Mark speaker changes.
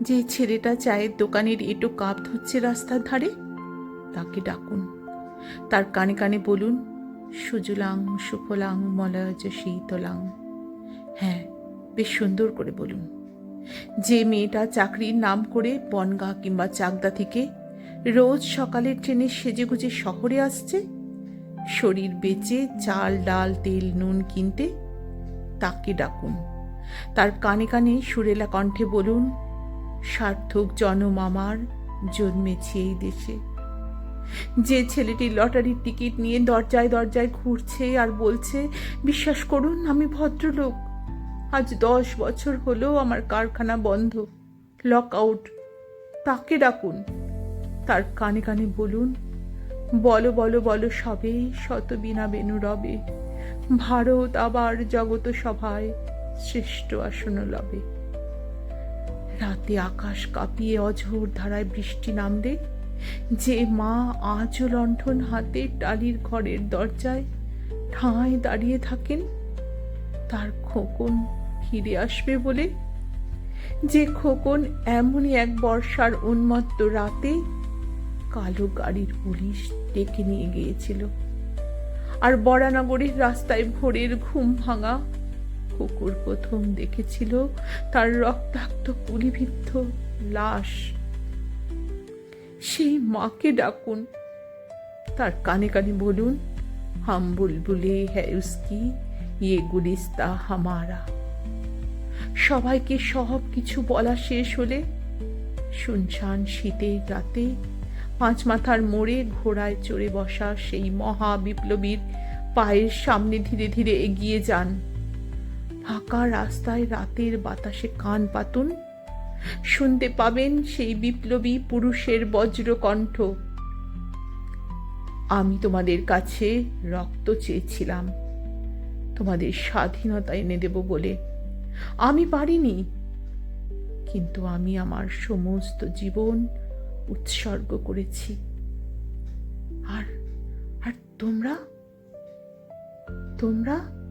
Speaker 1: যে ছেলেটা চায়ের দোকানের এটো কাপ ধরছে রাস্তার ধারে, তাকে ডাকুন। তার কানে কানে বলুন, সুজলাং, সুফলাং, মলয়জ, শীতলাং। হ্যাঁ বেশ সুন্দর করে বলুন। যে মেয়েটা চাকরির নাম করে বনগা কিংবা চাকদা থেকে রোজ সকালে ট্রেনে সেজেগুজে শহরে আসছে, শরীর বেচে চাল, ডাল, তেল, নুন কিনতে, তাকে ডাকুন। তার কানে কানে সুরেলা কণ্ঠে বলুন সার্থক জনম আমার জন্মেছি এই দেশে। যে ছেলেটি লটারির টিকিট নিয়ে দরজায় দরজায় ঘুরছে আর বলছে, বিশ্বাস করুন, আমি ভদ্রলোক। আজ দশ বছর হলো আমার কারখানা বন্ধ। Lock out. তাকে ডাকুন। তার কানে কানে বলুন, বলো বলো বলো সবে শত বিনা বেনু রবে। ভারত আবার জগত সভায় শ্রেষ্ঠ আসন লবে রাতে আকাশ কাঁপিয়ে অঝোর ধারায় বৃষ্টি নামলে, যে মা আজও লণ্ঠন হাতে টালির ঘরের দরজায় ঠাঁই দাঁড়িয়ে থাকেন, তার খোকন ফিরে আসবে বলে। যে খোকন এমনই এক বর্ষার উন্মত্ত রাতে কালো গাড়ির পুলিশ ডেকে নিয়ে গিয়েছিল। আর বরানগরের রাস্তায় ভোরের ঘুম ভাঙা কুকুর প্রথম দেখেছিল, তার রক্তাক্ত গুলিবিদ্ধ লাশ। সেই মাকে ডাকুন। তার কানে কানে বলুন, হাম বুলবুলে হ্যাঁ উসকি ইয়ে গুলিস্তা হামারা। সবাইকে সব কিছু বলা শেষ হলে শুনশান শীতের রাতে পাঁচ মাথার মোড়ে ঘোড়ায় চড়ে বসা সেই মহা বিপ্লবীর পায়ের সামনে ধীরে ধীরে এগিয়ে যান। ফাঁকা রাস্তায় রাতের বাতাসে কান পাতুন। শুনতে পাবেন সেই বিপ্লবী পুরুষের বজ্রকণ্ঠ আমি তোমাদের কাছে রক্ত চেয়েছিলাম। তোমাদের স্বাধীনতা এনে দেব বলে। আমি পারিনি। কিন্তু আমি আমার সমস্ত জীবন উৎসর্গ করেছি। আর আর তোমরা? তোমরা?